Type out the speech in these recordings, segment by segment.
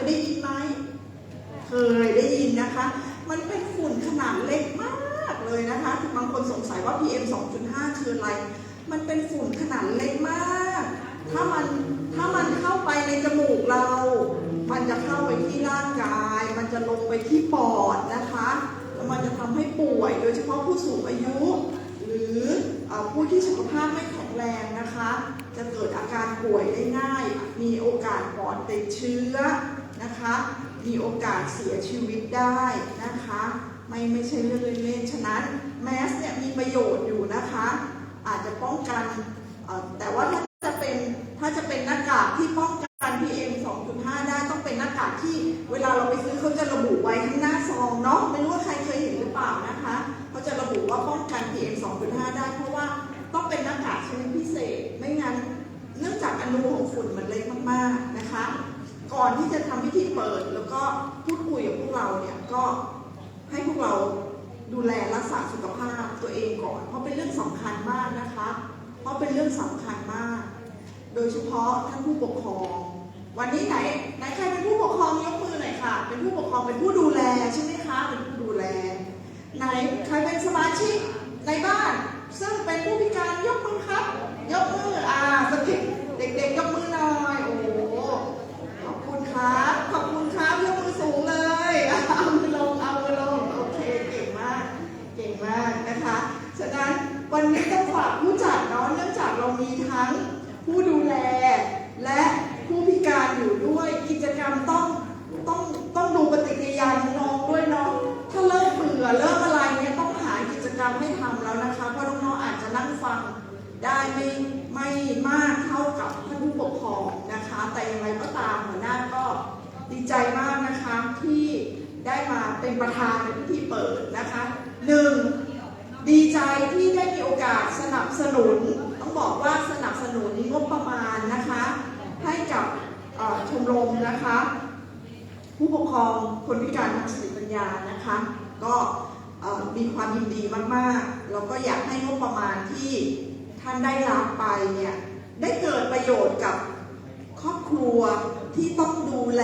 ยได้ยินไหม เคยได้ยินนะคะ มันเป็นฝุ่นขนาดเล็กมากเลยนะคะ บางคนสงสัยว่า PM 2.5 คืออะไร มันเป็นฝุ่นขนาดเล็กมาก ถ้ามันถ้ามันเข้าไปในจมูกเรา มันจะเข้าไปที่ร่างกาย มันจะลงไปที่ปอดนะคะแล้วมันจะทำให้ป่วย โดยเฉพาะผู้สูงอายุ หรืออผู้ที่สุขภาพไม่แข็งแรงนะคะ จะเกิดอาการป่วยได้ง่าย มีโอกาสปอดติดเชื้อ นะคะ มีโอกาสเสียชีวิตได้นะคะ ไม่ไม่ใช่เรื่องเล่นๆฉะนั้นแมสเนี่ยมีประโยชน์อยู่นะคะ อาจจะป้องกันแต่ว่าถ้าจะเป็นถ้าจะเป็นหน้ากากที่ป้องกัน PM 2.5 ได้ต้องเป็นหน้ากากที่เวลาเราไปซื้อเขาจะระบุไว้ข้างหน้าซองเนาะไม่รู้ว่าใครเคยเห็นหรือเปล่า วันนี้ไหนไหนใครเป็นผู้ปกครองยกมือหน่อยค่ะ เป็นผู้ปกครองเป็นผู้ดูแลใช่ไหมคะ เป็นผู้ดูแล ไหนใครเป็นสมาชิกในบ้าน ซึ่งเป็นผู้พิการยกมือครับ ยกมืออ่าสกิปเด็กๆยกมือหน่อยโอ้โหขอบคุณครับขอบคุณครับยกมือสูงเลยเอามือลงเอามือลงโอเคเก่งมากเก่งมากนะคะฉะนั้นวันนี้ต้องฝากผู้จัดเนาะเนื่องจากเรามีทั้งผู้ดูแลและ อยู่ด้วย กิจกรรมต้องต้องต้องดูปฏิกิริยาน้องด้วยเนาะถ้าเลิกเบื่อเลิกอะไรเนี่ยต้องหากิจกรรมให้ทำแล้วนะคะเพราะน้องๆอาจจะนั่งฟังได้ไม่ไม่มากเท่ากับท่านผู้ปกครองนะคะ แต่อย่างไรก็ตามหัวหน้าก็ดีใจมากนะคะที่ได้มาเป็นประธานในพิธีเปิดนะคะหนึ่งดีใจที่ได้มีโอกาสสนับสนุน ต้องบอกว่าสนับสนุนงบประมาณนะคะ ให้กับ ชมรมนะคะ ผู้ปกครองคนพิการทางสติปัญญานะคะ ก็มีความยินดีมากๆ แล้วก็อยากให้งบประมาณที่ท่านได้รับไปเนี่ยได้เกิดประโยชน์กับครอบครัวที่ต้องดูแล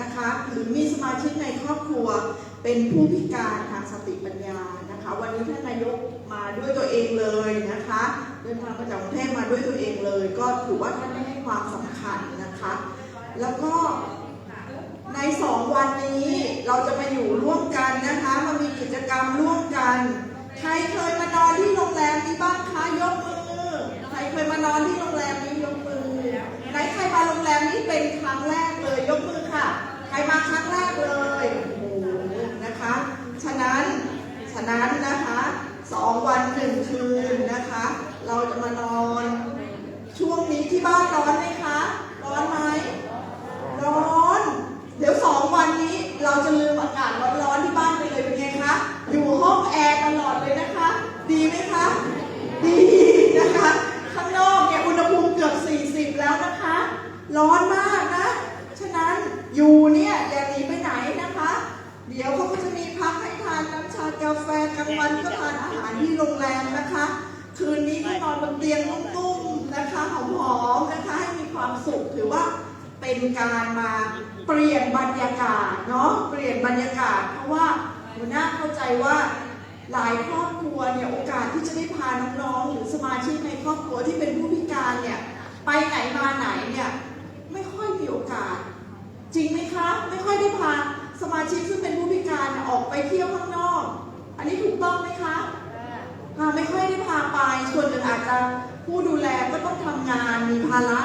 นะคะ หรือมีสมาชิกในครอบครัวเป็นผู้พิการทางสติปัญญานะคะ วันนี้ท่านนายกมาด้วยตัวเองเลยนะคะ เดินทางมาจากกรุงเทพมาด้วยตัวเองเลย ก็ถือว่าท่านได้ให้ความสำคัญนะคะ แล้วก็ในสองวันนี้เราจะมาอยู่ร่วมกันนะคะมามีกิจกรรมร่วมกัน ใครเคยมานอนที่โรงแรมนี้บ้างคะยกมือ ใครเคยมานอนที่โรงแรมนี้ยกมือไหนใครมาโรงแรมนี้เป็นครั้งแรกเลยยกมือค่ะ ใครมาครั้งแรกเลยโอ้โหนะคะ ฉะนั้นฉะนั้นนะคะสองวันหนึ่งคืนนะคะ เราจะมานอน ช่วงนี้ที่บ้านร้อนไหมคะ ร้อนไหม ร้อน เดี๋ยวสองวันนี้เราจะลืมอากาศร้อนๆที่บ้านไปเลยเป็นไงคะ อยู่ห้องแอร์ตลอดเลยนะคะ ดีไหมคะ ดีนะคะ ข้างนอกเนี่ยอุณหภูมิเกือบ 40 แล้วนะคะ ร้อนมากนะ ฉะนั้นอยู่เนี่ยอย่าหนีไปไหนนะคะ เดี๋ยวเขาก็จะมีพักให้ทานน้ำชากาแฟกลางวันก็ทานอาหารที่โรงแรมนะคะ คืนนี้ก็นอนบนเตียงนุ่มๆนะคะหอมๆนะคะให้มีความสุขถือว่า เป็นการมาเปลี่ยนบรรยากาศเนาะเปลี่ยนบรรยากาศ เพราะว่าหัวหน้าเข้าใจว่าหลายครอบครัวเนี่ยโอกาสที่จะได้พาน้องๆหรือสมาชิกในครอบครัวที่เป็นผู้พิการเนี่ยไปไหนมาไหนเนี่ยไม่ค่อยมีโอกาส จริงไหมคะไม่ค่อยได้พาสมาชิกซึ่งเป็นผู้พิการเนี่ยออกไปเที่ยวข้างนอก อันนี้ถูกต้องไหมคะไม่ค่อยได้พาไปส่วนหนึ่งอาจจะผู้ดูแลก็ต้องทำงานมีภาระ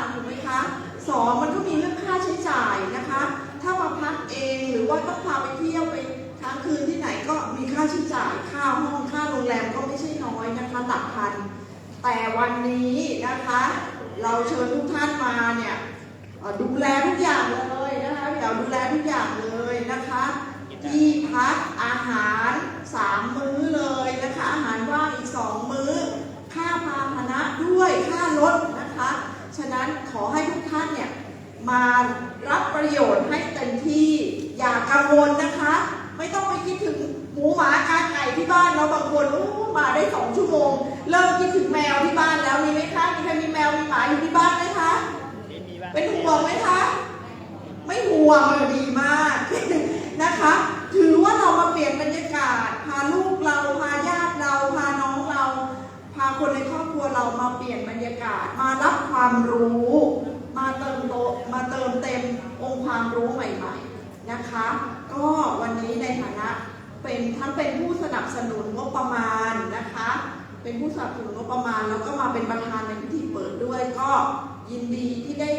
แต่วันนี้นะคะ เราเชิญทุกท่านมาเนี่ยดูแลทุกอย่างเลยนะคะเดี๋ยวดูแลทุกอย่างเลยนะคะที่พักอาหารสามมื้อเลยนะคะ อาหารว่างอีกสองมื้อ ค่าพาหนะด้วยค่ารถนะคะ ฉะนั้นขอให้ทุกท่านเนี่ยมารับประโยชน์ให้เต็มที่อย่ากังวลนะคะ ไม่ต้องไปคิดถึง หมูหมาค้าไก่ที่บ้านเราบางคนอู้มาได้สองชั่วโมง เริ่มคิดถึงแมวที่บ้านแล้วมีไหมคะมีใครมีแมวมีหมาอยู่ที่บ้านไหมคะเป็นห่วงไหมคะ ไม่ห่วงดีมากนะคะ ถือว่าเรามาเปลี่ยนบรรยากาศ พาลูกเราพาญาติเราพาน้องเรา พาคนในครอบครัวเรามาเปลี่ยนบรรยากาศ มารับความรู้ มาเติมโตมาเติมเต็มองค์ความรู้ใหม่ ๆนะคะ ก็วันนี้ในฐานะ เป็นทั้งเป็นผู้สนับสนุนงบประมาณนะคะ เป็นผู้สนับสนุนงบประมาณ แล้วก็มาเป็นประธานในพิธีเปิดด้วย ก็ยินดีที่ได้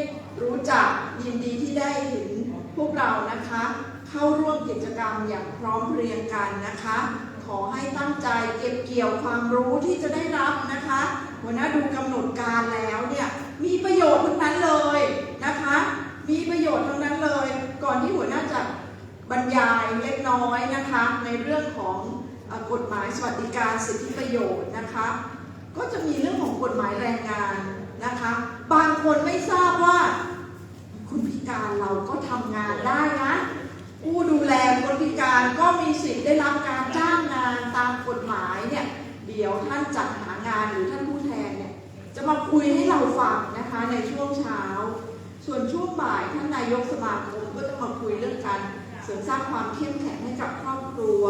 รู้จักยินดีที่ได้เห็นพวกเรานะคะ เข้าร่วมกิจกรรมอย่างพร้อมเพรียงกันนะคะ ขอให้ตั้งใจเก็บเกี่ยวความรู้ที่จะได้รับนะคะหัวหน้าดูกำหนดการแล้วเนี่ยมีประโยชน์ทั้งนั้นเลยนะคะ มีประโยชน์ทั้งนั้นเลย ก่อนที่หัวหน้าจะ บรรยายเล็กน้อยนะคะในเรื่องของกฎหมายสวัสดิการสิทธิประโยชน์นะคะก็จะมีเรื่องของกฎหมายแรงงานนะคะบางคนไม่ทราบว่า คุณพิการเราก็ทำงานได้นะผู้ดูแลคนพิการก็มีสิทธิ์ได้รับการจ้างงานตามกฎหมายเนี่ยเดี๋ยวท่านจัดหางานหรือท่านผู้แทนเนี่ยจะมาคุยให้เราฟังนะคะในช่วงเช้า ส่วนช่วงบ่ายท่านนายกสมาคมก็จะมาคุยเรื่องการ เสริมสร้างความเข้มแข็งให้กับครอบครัว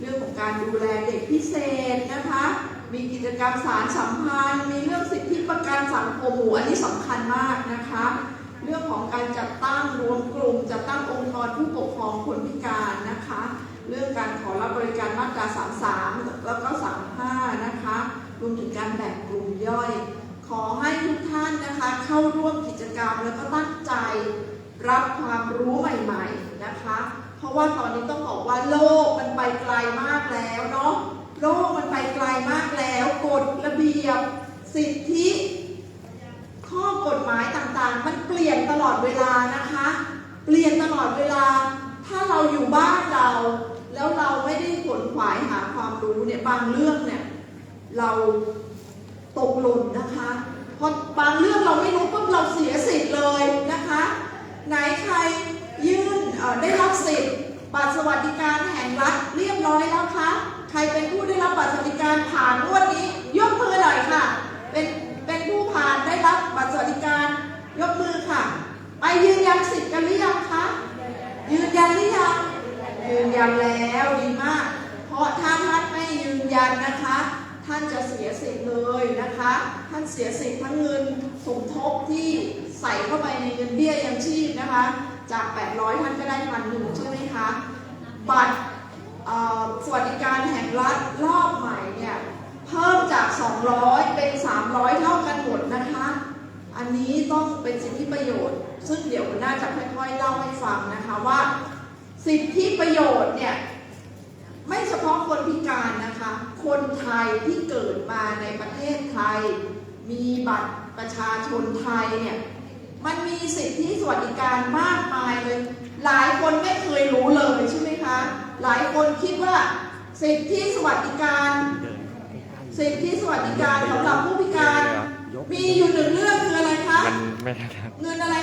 เรื่องของการดูแลเด็กพิเศษนะคะ มีกิจกรรมสารสัมพันธ์ มีเรื่องสิทธิประกันสังคมหมู่อันนี้สำคัญมากนะคะ เรื่องของการจัดตั้งรวมกลุ่ม จัดตั้งองค์กรผู้ปกครองคนพิการนะคะ เรื่องการขอรับบริการมาตรา 33 แล้วก็ 35 นะคะรวมถึงการแบ่งกลุ่มย่อย ขอให้ทุกท่านนะคะเข้าร่วมกิจกรรมแล้วก็ตั้งใจ รับความรู้ใหม่ๆนะคะ เพราะว่าตอนนี้ต้องบอกว่าโลกมันไปไกลมากแล้วเนาะโลกมันไปไกลมากแล้วกฎระเบียบสิทธิ ข้อกฎหมายต่างๆ มันเปลี่ยนตลอดเวลานะคะ เปลี่ยนตลอดเวลา ถ้าเราอยู่บ้านเรา แล้วเราไม่ได้ขนขวายหาความรู้เนี่ยบางเรื่องเนี่ยเราตกหล่นนะคะเพราะบางเรื่องเราไม่รู้ปุ๊บเราเสียสิทธิ์เลยนะคะ ไหนใครยื่นได้รับสิทธิ์บัตรสวัสดิการแห่งรัฐเรียบร้อยแล้วคะใครเป็นผู้ได้รับบัตรสวัสดิการผ่านงวดนี้ ยกมือหน่อยค่ะ เป็นเป็นผู้ผ่านได้รับบัตรสวัสดิการยกมือค่ะ ไปยืนยันสิทธิ์กันหรือยังคะยืนยันหรือยังยืนยันแล้วดีมาก เพราะถ้าท่านไม่ยืนยันนะคะ ท่านจะเสียสิทธิ์เลยนะคะ ท่านเสียสิทธิ์ทั้งเงินสมทบที่ใส่เข้าไปในเงินเบี้ยยังชีพนะคะ จาก 800 ท่านก็ได้พันหนึ่งใช่ไหมคะ บัตรสวัสดิการแห่งรัฐรอบใหม่เนี่ยเพิ่มจาก 200 เป็น 300 เท่ากันหมดนะคะ อันนี้ต้องเป็นสิทธิประโยชน์ ซึ่งเดี๋ยวน่าจะค่อยๆเล่าให้ฟังนะคะว่า สิทธิประโยชน์เนี่ยไม่เฉพาะคนพิการนะคะ คนไทยที่เกิดมาในประเทศไทย มีบัตรประชาชนไทยเนี่ยมันมีสิทธิสวัสดิการมากมายเลย หลายคนไม่เคยรู้เลยใช่ไหมคะ หลายคนคิดว่า สิทธิสวัสดิการ สิทธิสวัสดิการสำหรับผู้พิการ มีอยู่หนึ่งเรื่องคืออะไรคะมันไม่ได้ครับเงินอะไร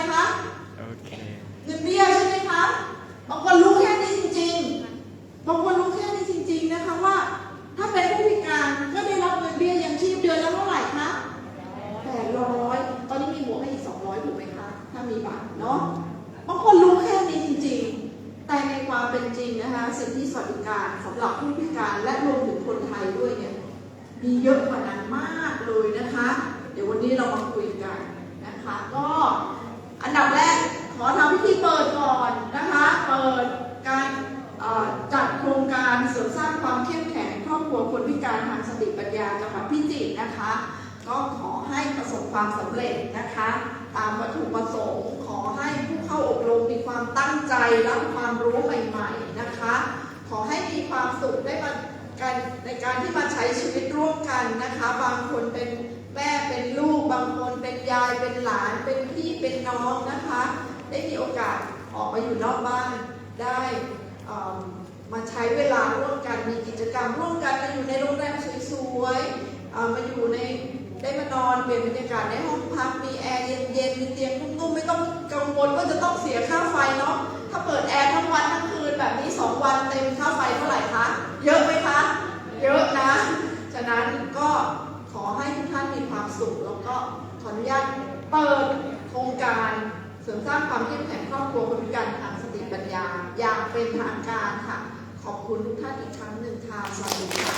ตั้งใจรับความรู้ใหม่ๆนะคะ ขอให้มีความสุขได้มาการในการที่มาใช้ชีวิตร่วมกันนะคะ บางคนเป็นแม่เป็นลูก บางคนเป็นยายเป็นหลานเป็นพี่เป็นน้องนะคะ ได้มีโอกาสออกมาอยู่นอกบ้านได้มาใช้เวลาร่วมกันมีกิจกรรมร่วมกันมาอยู่ในโรงแรมสวยๆมาอยู่ใน ได้มานอนเปลี่ยนบรรยากาศในห้องพักมีแอร์เย็นๆมีเตียงนุ่มๆไม่ต้องกังวลว่าจะต้องเสียค่าไฟเนาะถ้าเปิดแอร์ทั้งวันทั้งคืนแบบนี้ 2 วันเต็มค่าไฟเท่าไหร่คะเยอะไหมคะเยอะนะ ฉะนั้นก็ขอให้ทุกท่านมีความสุขแล้วก็ขออนุญาตเปิดโครงการเสริมสร้างความเข้มแข็งครอบครัวคนพิการทางสติปัญญาอย่างเป็นทางการค่ะ ขอบคุณทุกท่านอีกครั้งหนึ่งค่ะสวัสดีค่ะ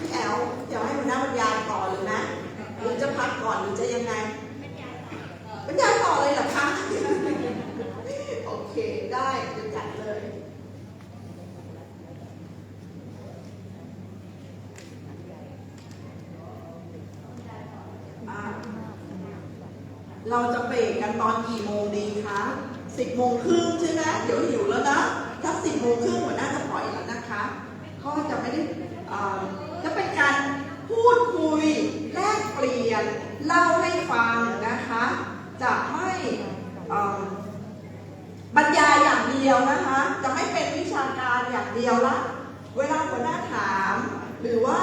พี่แอลเดี๋ยวให้หัวหน้าบรรยาย ก่อนหรือจะยังไงบรรยายต่อเลยเหรอคะ โอเค ได้เดี๋ยวจัดเลย อะ เราจะเบรกกันตอนกี่โมงดีคะสิบโมงครึ่งใช่ไหมเดี๋ยวหิวแล้วนะถ้าสิบโมงครึ่งหัวหน้าจะปล่อยแล้วนะคะ ก็จะไม่ได้จะเป็นการพูดคุยแลกเปลี่ยนเล่าให้ฟังนะคะ จะไม่บรรยายอย่างเดียวนะคะ จะไม่เป็นวิชาการอย่างเดียวละเวลาหัวหน้าถามหรือว่า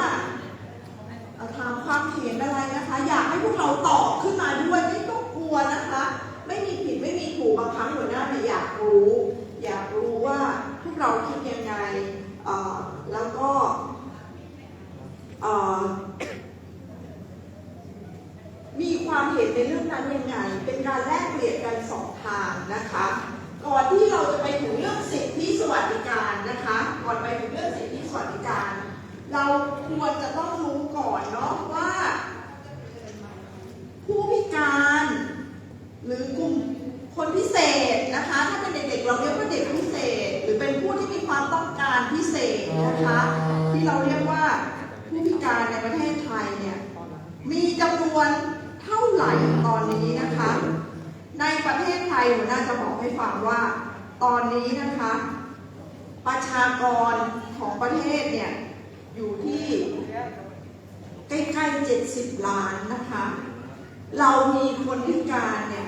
ถามความเห็นอะไรนะคะ อยากให้พวกเราตอบขึ้นมาด้วย นะคะ ไม่มีผิดไม่มีถูกบางครั้งหัวหน้าเนี่ยอยากรู้ อยากรู้ว่าพวกเราคิดยังไงเอ่อแล้วก็เอ่อมีความเห็นในเรื่องนั้นยังไง เป็นการแลกเปลี่ยนกันสองทางนะคะ ก่อนที่เราจะไปถึงเรื่องสิทธิสวัสดิการนะคะ ก่อนไปถึงเรื่องสิทธิสวัสดิการ เราควรจะต้องรู้ก่อนเนาะว่า ผู้พิการ หรือกลุ่มคนพิเศษนะคะ ถ้าเป็นเด็กๆเราเรียกว่าเด็กพิเศษ หรือเป็นผู้ที่มีความต้องการพิเศษนะคะ ที่เราเรียกว่าผู้พิการในประเทศไทยเนี่ยมีจำนวนเท่าไหร่ตอนนี้นะคะ ในประเทศไทยหัวหน้าจะ บอกให้ฟังว่า ตอนนี้นะคะ ประชากรของประเทศเนี่ย อยู่ที่ใกล้ๆ70ล้านนะคะ เรามีคนพิการเนี่ย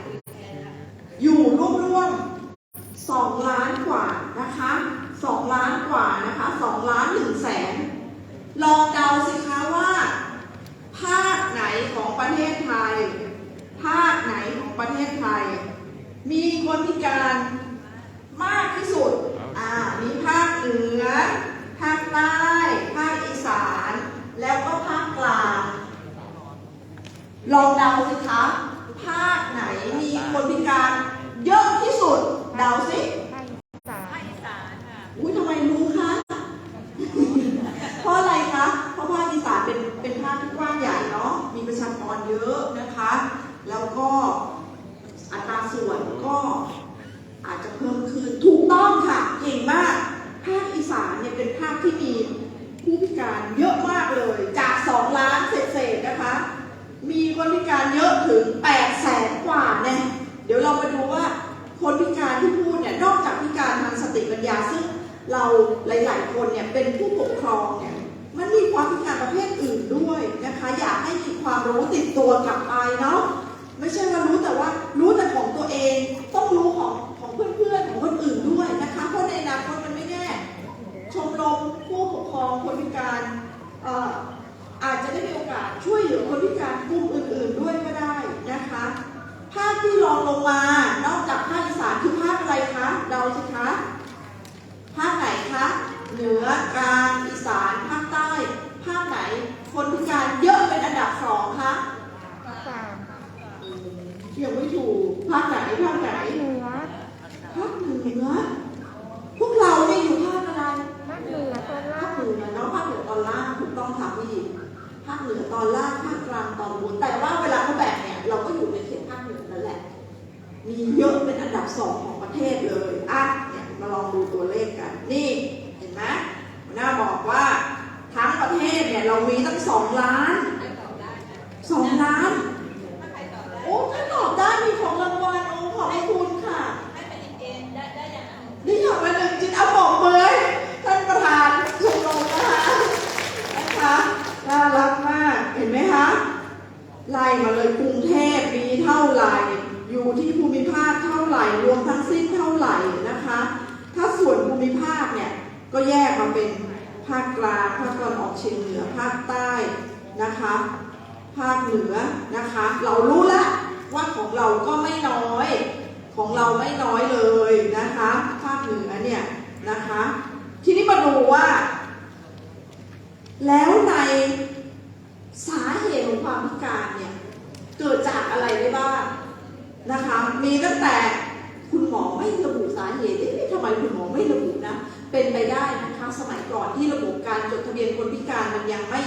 อยู่ร่วมๆ2ล้านกว่านะคะ2ล้านกว่านะคะ2ล้าน1แสนลองเดาสิคะว่าภาคไหนของประเทศไทย ภาคไหนของประเทศไทย มีคนพิการมากที่สุด อ่า มีภาคเหนือ ภาคใต้ ภาคอีสาน แล้วก็ภาคกลาง ลองเดาสิคะ ภาคไหนมีคนพิการเยอะที่สุด เดาสิอุ้ยทำไมรู้คะ เพราะอะไรคะ เพราะภาคอีสานเป็นเป็นภาคที่กว้างใหญ่เนาะ มีประชากรเยอะนะคะ แล้วก็อัตราส่วน ก็อาจจะเพิ่มขึ้นถูกต้องค่ะเก่งมากภาคอีสานเนี่ยเป็นภาคที่มีผู้พิการเยอะมากเลย จาก 2 ล้านเศษๆนะคะ มีคนพิการเยอะถึง8แสนกว่าเนี่ยเดี๋ยวเรามาดูว่าคนพิการที่พูดเนี่ยนอกจากพิการทางสติปัญญาซึ่งเราหลาย ๆ คนเนี่ยเป็นผู้ปกครองเนี่ยมันมีความพิการประเภทอื่นด้วยนะคะ อยากให้มีความรู้ติดตัวกลับไปเนาะ ไม่ใช่ว่ารู้แต่ว่ารู้แต่ของตัวเอง ต้องรู้ของของเพื่อนๆของคนอื่นด้วยนะคะ เพราะในอนาคตมันไม่แน่ ชมรมผู้ปกครองคนพิการออาจจะได้มีโอกาสช่วยเหลือคนพิการกลุ่มอื่น ๆ ด้วยก็ได้นะคะ ภาคที่รองลงมา นอกจากภาคอีสานคือภาคอะไรคะเดาสิคะ ภาคไหนคะ เหนือกลางอีสาน ภาคใต้ ภาคไหน คนพิการเยอะเป็นอันดับสองคะยังไม่ถูก ภาคไหน ภาคไหน ภาคเหนือ พวกเราเนี่ยอยู่ภาคอะไร ภาคเหนือเนาะภาคเหนือตอนล่างถูกต้องค่ะพี่ ภาคเหนือตอนล่าง ภาคกลางตอนบน แต่ว่าเวลาเขาแบ่งเนี่ย เราก็อยู่ในเขตภาคเหนือนั่นแหละ มีเยอะ เป็นอันดับสองของประเทศเลย อะ เนี่ยมาลองดูตัวเลขกัน นี่ เห็นไหมหัวหน้าบอกว่าทั้งประเทศเนี่ยเรามีตั้งสองล้านสองล้าน โอ้ถ้าตอบได้มีของรางวัลโอ้ขอบคุณค่ะ นี่อยากมาหนึ่งจิตเอาบอกมือให้ท่านประธานชมรมนะคะนะคะน่ารักมาก เห็นไหมคะไล่มาเลยกรุงเทพมีเท่าไหร่ อยู่ที่ภูมิภาคเท่าไหร่ รวมทั้งสิ้นเท่าไหร่นะคะ ถ้าส่วนภูมิภาคเนี่ย ก็แยกมาเป็น ภาคกลาง ภาคตะวันออกเฉียงเหนือ ภาคใต้นะคะ ภาคเหนือนะคะ เรารู้แล้วว่าของเราก็ไม่น้อย ของเราไม่น้อยเลยนะคะ ภาคเหนือเนี่ยนะคะ ทีนี้มาดูว่า แล้วในสาเหตุของความพิการเนี่ย เกิดจากอะไรได้บ้างนะคะ มีตั้งแต่คุณหมอไม่ระบุสาเหตุเอ๊ะทำไมคุณหมอไม่ระบุนะ เป็นไปได้นะะสมัยก่อนที่ระบบการจดทะเบียนคนพิการมันยังไม่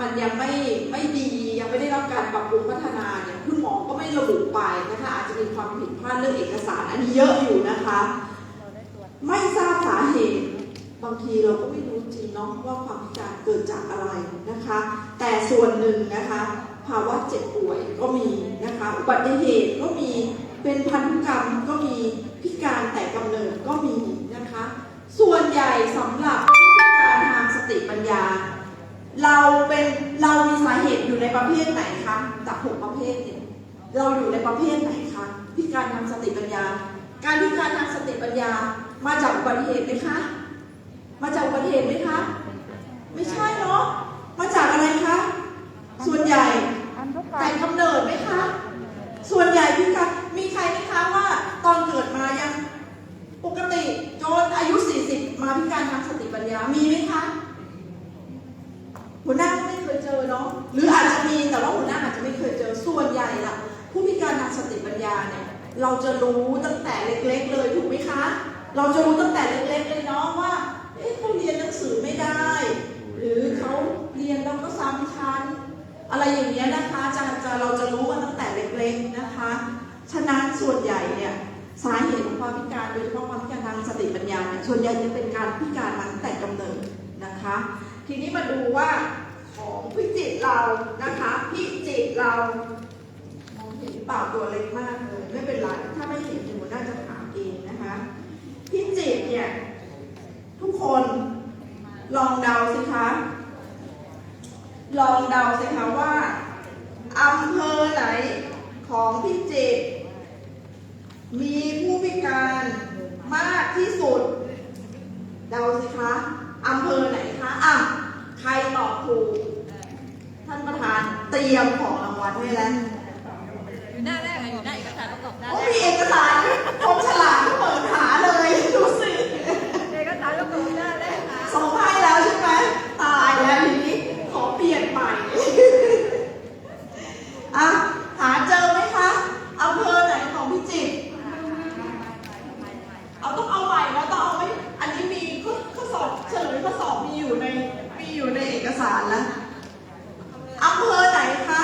มันยังไม่ไม่ดียังไม่ได้รับการปรับปรุงพัฒนาเนี่ยคุณหมอก็ไม่ระบุไปนะคะอาจจะมีความผิดพลาดเรื่องเอกสารอันนี้เยอะอยู่นะคะ ไม่ทราบสาเหตุ บางทีเราก็ไม่รู้จริงเนาะว่าความพิการเกิดจากอะไรนะคะ แต่ส่วนหนึ่งนะคะภาวะเจ็บป่วยก็มีนะคะอุบัติเหตุก็มีเป็นพันธุกรรมก็มีพิการแต่กำเนิดก็มี ส่วนใหญ่สำหรับผู้พิการทางสติปัญญา เราเป็นเรามีสาเหตุอยู่ในประเภทไหนคะจากหกประเภทเนี่ยเราอยู่ในประเภทไหนคะพิการทางสติปัญญา การพิการทางสติปัญญามาจากอุบัติเหตุไหมคะ มาจากอุบัติเหตุไหมคะ ไม่ใช่เนาะมาจากอะไรคะส่วนใหญ่อันทุกกาแต่รกำเนิดไหมคะ ส่วนใหญ่พี่คะมีใครไหมคะว่าตอนเกิดมายังปกติจนอายุ 40 มาพิการทางสติปัญญามีไหมคะหัวหน้าก็ไม่เคยเจอเนาะหรืออาจจะมีแต่ว่าหัวหน้าอาจจะไม่เคยเจอส่วนใหญ่ละผู้พิการทางสติปัญญาเนี่ยเราจะรู้ตั้งแต่เล็ก ๆ เลยถูกไหมคะ เราจะรู้ตั้งแต่เล็ก ๆ เลยเนาะว่าเอ๊ะเขาเรียนหนังสือไม่ได้ หรือเขาเรียนแล้วก็ซ้ำชั้น อะไรอย่างเงี้ยนะคะจะจะเราจะรู้มาตั้งแต่เล็ก ๆนะคะ ฉะนั้นส่วนใหญ่เนี่ย สาเหตุของความพิการโดยเฉพาะความพิการทางสติปัญญาเนี่ยส่วนใหญ่จะเป็นการพิการมาตั้งแต่กำเนิดนะคะ ทีนี้มาดูว่าของพิจิตเรานะคะพิจิตเรามองเห็นเปล่าตัวเล็กมากเลยไม่เป็นไรถ้าไม่เห็นหนูน่าจะถามเองนะคะพิจิตเนี่ยทุกคนลองเดาสิคะลองเดาสิคะว่าอำเภอไหนของพิจิตร มีผู้พิการมากที่สุด เดาสิคะอำเภอไหนคะอะใครตอบถูกท่านประธานเตรียมของรางวัลไว้แล้วอยู่หน้าแรกอะอยู่หน้าเอกสารประกอบหน้าโอ้แรกมีเอกสารคมฉลากที่เปิดหาเลยดูสิ เอกสารประกอบหน้าแรกค่ะ ส่งให้แล้วใช่ไหมตายแล้วทีนี้ขอเปลี่ยนใหม่ อะหาเจอไหมคะอำเภอไหนของพิจิตรเอาต้องเอาใหม่นะต้องเอาไม่อันนี้มีข้อข้อสอบเฉลยข้อสอบมีอยู่ในมีอยู่ในเอกสารแล้วอำเภอไหนคะ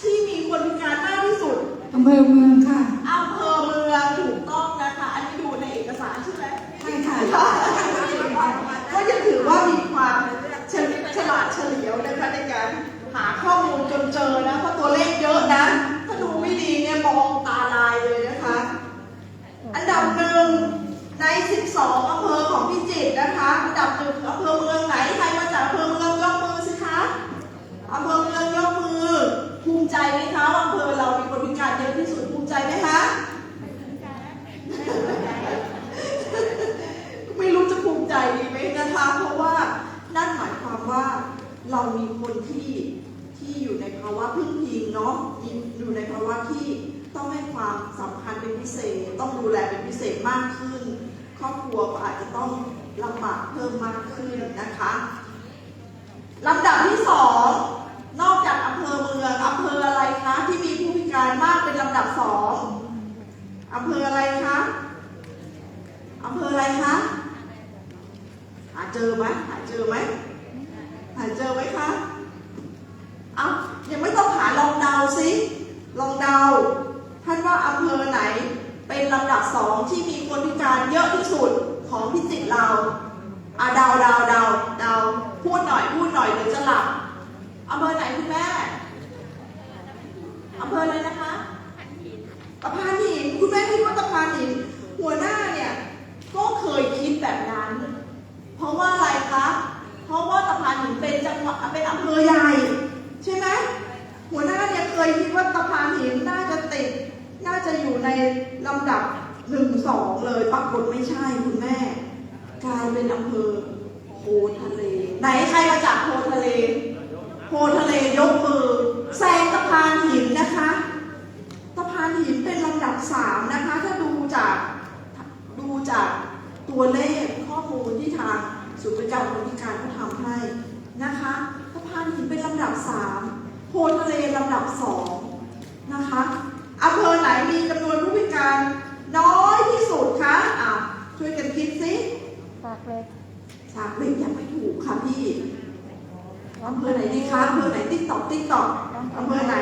ที่มีคนพิการมากที่สุด อำเภอเมืองค่ะ อำเภอเมืองถูกต้องนะคะ อันนี้ดูในเอกสารใช่ไหมใช่ค่ะ ก็ยังถือว่ามีความเฉลีฉลาดเฉลียวนะคะในการหาข้อมูลจนเจอนะเพราะตัวเลขเยอะนะ ถ้าดูไม่ดีเนี่ยมองตาลายเลยนะคะ อันดับหนึ่งใน 12อำเภอของพิจิตรนะคะ อันดับหนึ่งอำเภอเมืองไหนใครมาจากอำเภอเมืองยกมือสิคะอำเภอเมืองยกมือภูมิใจไหมคะว่าอำเภอเรามีคนพิการ เยอะที่สุดภูมิใจไหมคะไม่รู้จะภูมิใจดีไหมนะคะเพราะว่านั่นหมายความว่าเรามีคนที่ที่อยู่ในภาวะพึ่งพิงเนาะมีอยู่ในภาวะที่ต้องให้ความสำคัญเป็นพิเศษ ต้องดูแลเป็นพิเศษมากขึ้น ครอบครัวก็อาจจะต้องลำบากเพิ่มมากขึ้นนะคะลำดับที่สอง การมากเป็นลำดับสองอำเภออะไรคะอำเภออะไรคะหาเจอไหมหาเจอไหมหาเจอไหมคะเอายังไม่ต้องหาลองเดาสิลองเดาท่านว่าอำเภอไหนเป็นลำดับสองที่มีคนพิการเยอะที่สุดของพิจิตรเราอะเดาเดาเดาเดาพูดหน่อยพูดหน่อยเดี๋ยวจะหลับอำเภอไหนคุณแม่ อำเภออะไรนะคะตะพานหินคุณแม่คิดว่าตะพานหิน หัวหน้าเนี่ยก็เคยคิดแบบนั้น เพราะว่าอะไรคะ เพราะว่าตะพานหินเป็นจังหวัดเป็นอำเภอใหญ่ใช่ไหมหัวหน้าเนี่ยเคยคิดว่าตะพานหินน่าจะติด น่าจะอยู่ในลำดับหนึ่งสองเลยปรากฏไม่ใช่คุณแม่ กลายเป็นอำเภอโพทะเล ไหนใครมาจากโพทะเล โพทะเลยกมือแซงตะพานหินนะคะ สะพานหินเป็นลำ ดับสามนะคะถ้าดูจากดูจากตัวเลขข้อมูลที่ทางศูนย์บริการคนพิการเขาทำให้นะคะสะพานหินเป็นลำดับสามโพทะเลลำดับสองนะคะอำเภอไหนมีจำนวนผู้พิการน้อยที่สุดคะอะช่วยกันคิดสิปากเล็กสากเหล็กยังไม่ถูกค่ะพี่อำเภอไหนดีคะอำเภอไหนติ๊กตอกติ๊กตอกอำเภอไหน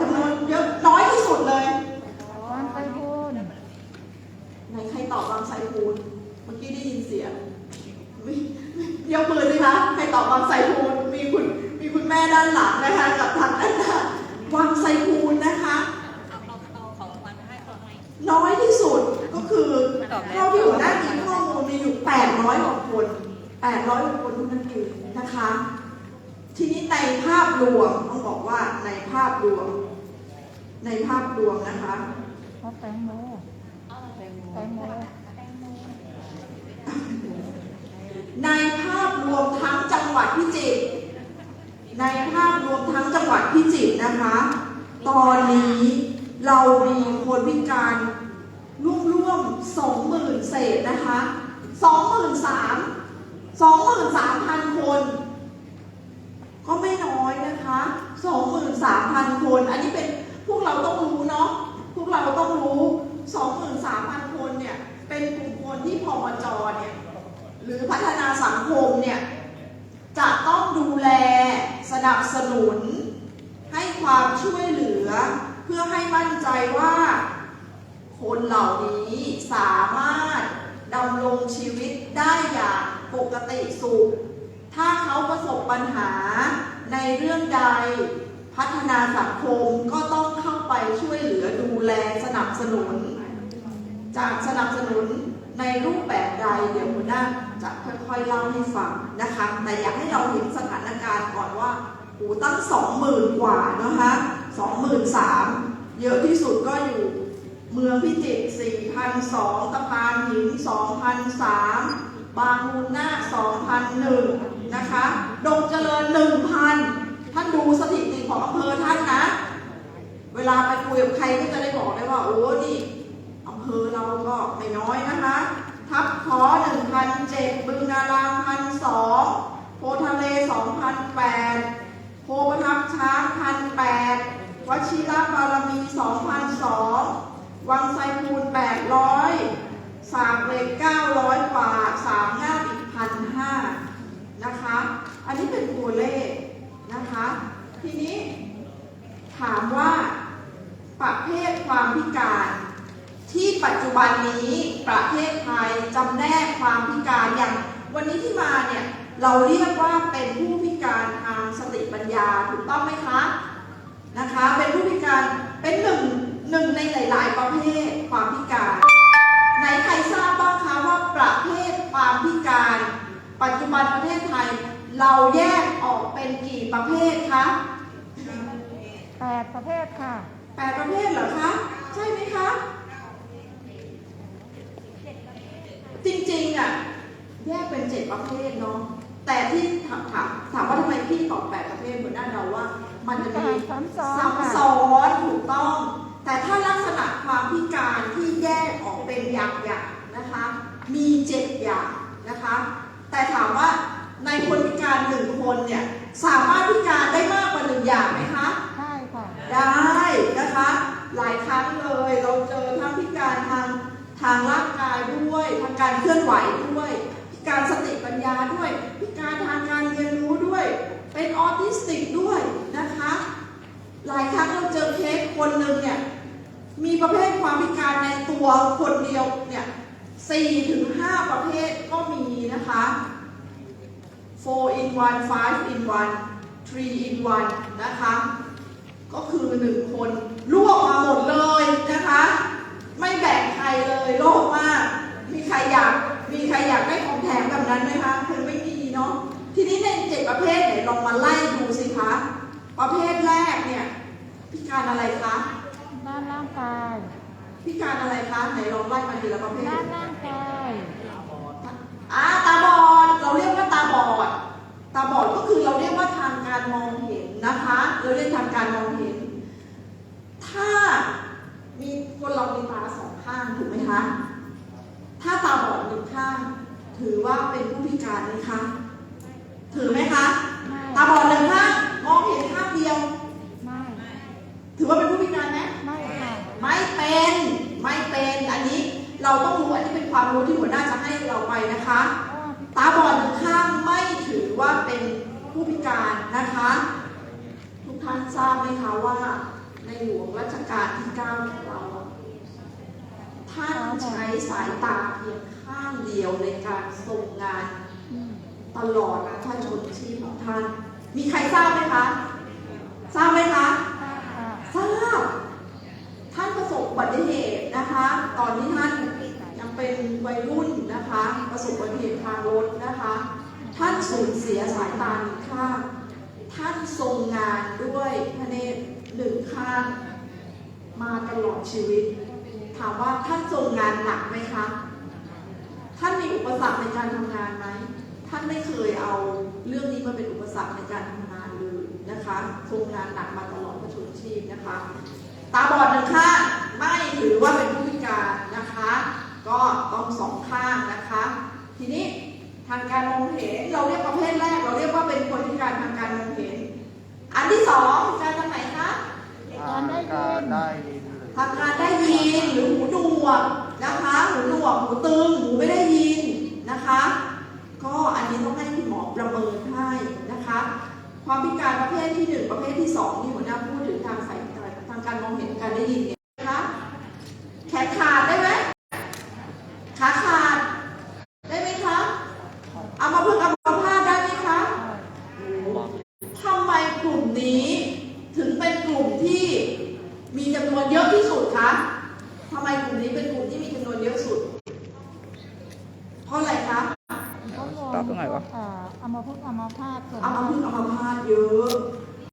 จำนวนเยอะน้อยที่สุดเลย วางไปพูน ไหนใครตอบบางไทรภูนเมื่อกี้ได้ยินเสียงอุ๊ย ยกมือสิคะใครตอบบางไทรภูนมีคุณมีคุณแม่ด้านหลังนะคะ กับทางด้านหน้าวังไทรภูนนะคะ น้อยที่สุดก็คือเท่าที่หัวหน้ามีข้อมูลมีอยู่ 800กว่าคน 800กว่าคนเท่านั้นเองนะคะ ทีนี้ในภาพรวมต้องบอกว่าในภาพรวม ในภาพรวมนะคะเพราะแตงโมแตงโม ในภาพ รวมทั้งจังหวัดพิจิตรในภาพรวมทั้งจังหวัดพิจิตรนะคะ ตอนนี้เรามีคนพิการร่วมร่วมสองหมื่นเศษนะคะสองหมื่นสามสองหมื่นสามพันคน ก็ไม่น้อยนะคะสองหมื่นสามพันคน อันนี้เป็นพวกเราต้องรู้เนาะพวกเราต้องรู้สองหมื่นสามพันคนเนี่ยเป็นกลุ่มคนที่พมจเนี่ย รือพัฒนาสังคมเนี่ยจะต้องดูแลสนับสนุน ให้ความช่วยเหลือ เพื่อให้มั่นใจว่า คนเหล่านี้สามารถดำรงชีวิตได้อย่างปกติสุข ถ้าเขาประสบปัญหาในเรื่องใด พัฒนาสังคมก็ต้องเข้าไปช่วยเหลือดูแลสนับสนุน จากสนับสนุน ในรูปแบบใดเดี๋ยวหัวหน้าจะค่อยๆเล่าให้ฟังนะคะ แต่อยากให้เราเห็นสถานการณ์ก่อนว่าโอ้ตั้งสองหมื่นกว่านะคะสองหมื่นสามเยอะที่สุดก็อยู่เมืองพิจิตรสี่พันสองตะพานหินสองพันสามบางมูลนาสองพันหนึ่งนะคะดงเจริญหนึ่งพันท่านดูสถิติของอำเภอท่านนะ เวลาไปคุยกับใครก็จะได้บอกได้ว่า โอ้นี่ อเภอเราก็ไม่น้อยนะคะ ทับคอหนึ่งพันเจ็ดบึงนารางพันสองโพทะเลสองพันแปดโพประทับช้างพันแปดวชิรบารมีสองพันสองวังไซพูนแปดร้อยสามเหล็กเก้าร้อยกว่าสามงาอีกพันห้านะคะ อันนี้เป็นตัวเลขนะคะ ทีนี้ถามว่าประเภทความพิการ ปัจจุบันนี้ประเทศไทยจำแนกความพิการอย่างวันนี้ที่มาเนี่ยเราเรียกว่าเป็นผู้พิการทางสติปัญญาถูกต้องไหมคะนะคะ เป็นผู้พิการเป็นหนึ่งหนึ่งในหลาย ๆ ประเภทความพิการ ไหนใครทราบบ้างคะว่าประเภทความพิการ ปัจจุบันประเทศไทย เราแยกออกเป็นกี่ประเภทคะแปดประเภทค่ะแปดประเภทเหรอคะ ใช่ไหมคะ จริงๆอะแยกเป็นเจ็ดประเภทเนาะแต่ที่ถามถามถามว่าทำไมพี่ตอบแปดประเภทหัวหน้าเราว่า มันจะมีซ้ำซ้อนซับค่ะซ้อนถูกต้อง แต่ถ้าลักษณะความพิการที่แยกออกเป็นอย่างๆนะคะ มีเจ็ดอย่างนะคะ แต่ถามว่าในคนพิการหนึ่งคนเนี่ยสามารถพิการได้มากกว่าหนึ่งอย่างไหมคะใช่ค่ะได้นะคะ หลายครั้งเลยเราเจอทั้งพิการทางทางร่างกายด้วย ทางการเคลื่อนไหวด้วย พิการสติปัญญาด้วย พิการทางการเรียนรู้ด้วย เป็นออทิสติกด้วยนะคะ หลายครั้งเราเจอเคสคนหนึ่งเนี่ยมีประเภทความพิการในตัวคนเดียวเนี่ยสี่ถึงห้าประเภทก็มีนะคะ4 in 1 5 in 1 3 in 1นะคะ ก็คือหนึ่งคนรวบมาหมดเลยนะคะ ไม่แบ่งใครเลยโลภมาก ใครอยากมีใครอยากได้ของแถมแบบนั้นไหมคะคือไม่มีเนาะทีนี้ในเจ็ดประเภทไหนลองมาไล่ดูสิคะประเภทแรกเนี่ยพิการอะไรคะด้านร่างกายพิการอะไรคะไหนลองไล่มาทีละประเภทด้านร่างกายอ่าตาบอดเราเรียกว่าตาบอดตาบอดก็คือเราเรียกว่าทางการมองเห็นนะคะเราเรียกทางการมองเห็น ถ้ามีคนเรามีตาสองข้างถูกไหมคะ ถ้าตาบอดหนึ่งข้าง ถือว่าเป็นผู้พิการไหมคะ ถือไหมคะไม่ตาบอดหนึ่งข้างมองเห็นข้างเดียว ไม่ ถือว่าเป็นผู้พิการไหมไม่ค่ะไม่เป็น ไม่เป็น อันนี้เราต้องรู้อันนี้เป็นความรู้ที่หัวหน้าจะให้เราไปนะคะเพราะว่าตาบอดหนึ่งข้างไม่ถือว่าเป็นผู้ผู้พิการนะคะ ทุกท่านทราบไหมคะว่า ในหลวงรัชกาลที่ 9 ของเราอะท่านใช้ สายตาเพียงข้างเดียวในการทรงงานอืมตลอดพระชนชีพของท่าน มีใครทราบไหมคะ ทราบไหมคะค่ะทราบ ท่านประสบอุบัติเหตุนะคะ ตอนที่ท่านยังเป็นวัยรุ่นนะคะ ประสบอุบัติเหตุทางรถนะคะ ท่านสูญเสียสายตาหนึ่งข้างท่านทรงงานด้วยพระเนตรหนึ่งข้างมาตลอดชีวิต ถามว่าท่านทรงงานหนักไหมคะ ท่านมีอุปสรรคในการทำงานไหม ท่านไม่เคยเอาเรื่องนี้มาเป็นอุปสรรคในการทำงานเลยนะคะทรงงานหนักมาตลอดพระชนชีพนะคะ ตาบอดหนึ่งข้างไม่ถือว่าเป็นผู้พิการนะคะ ก็ต้องสองข้างนะคะ ทีนี้ทางการมองเห็นเราเรียกประเภทแรก เราเรียกว่าเป็นคนพิการทางการมองเห็น อันที่สองการทางไหนคะการได้ยิน ได้ยินทาการได้ยินหรือหูหนวกนะคะหูหนวกหูตึงหูไม่ได้ยินนะคะ ก็อันนี้ต้องให้คุณหมอประเมินให้นะคะ ความพิการประเภทที่หนึ่งประเภทที่สองที่หัวหน้าพูดถึงทางสายตาทางการมองเห็นการได้ยิน